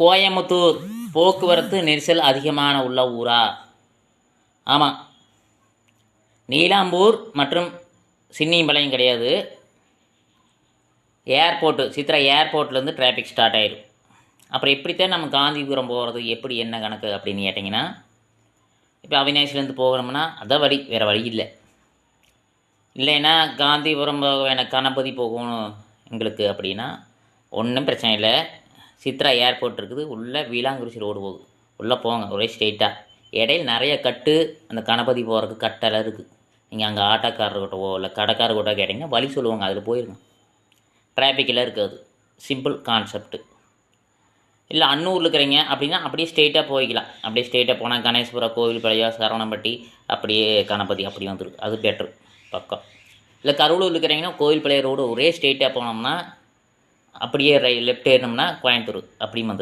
கோயம்புத்தூர் போக்குவரத்து நெரிசல் அதிகமான உள்ள ஊரா? ஆமாம் நீலாம்பூர் மற்றும் சின்னியம்பாளையம் கிடையாது. ஏர்போர்ட்டு சித்ரா ஏர்போர்ட்லேருந்து டிராஃபிக் ஸ்டார்ட் ஆயிடும் அப்புறம் எப்படித்தான் நம்ம காந்திபுரம் போகிறது எப்படி என்ன கணக்கு அப்படின்னு கேட்டிங்கன்னா இப்போ அவினாசிலேருந்து போகிறோம்னா அதான் வழி வேறு வழி இல்லை. இல்லைன்னா காந்திபுரம் போக வேணாம் கணபதி போகணும் எங்களுக்கு அப்படின்னா ஒன்றும் பிரச்சனை இல்லை. சித்ரா ஏர்போர்ட் இருக்குது. உள்ளே வீலாங்குறிச்சி ரோடு போகுது. உள்ளே போங்க ஒரே ஸ்ட்ரெயிட்டாக இடையில நிறைய கட்டு அந்த கணபதி போகிறதுக்கு கட்டெல்லாம் இருக்குது நீங்கள் அங்கே ஆட்டோக்காரர்கிட்டவோ இல்லை கடைக்காரர்கிட்ட கேட்டிங்கன்னா வழி சொல்லுவாங்க அதில் போயிருங்க. டிராஃபிக்கெல்லாம் இருக்காது. சிம்பிள் கான்செப்ட்டு இல்லை அன்னூரில் இருக்கிறீங்க அப்படின்னா அப்படியே ஸ்ட்ரெயிட்டாக போய்க்கலாம். அப்படியே ஸ்ட்ரெயிட்டாக போனால் கணேஸ்வரா கோவில் பழையா சரவணம்பட்டி அப்படியே கணபதி அப்படி வந்துருக்கு. அது பெட்ரு பக்கம். இல்லை கரூலூர் இருக்கிறீங்கன்னா கோவில் பழைய ரோடு ஒரே ஸ்ட்ரெயிட்டாக போனோம்னா அப்படியே ரை லெஃப்ட் ஏறினோம்னா கோயம்புத்தூர் அப்படியும் வந்துடும்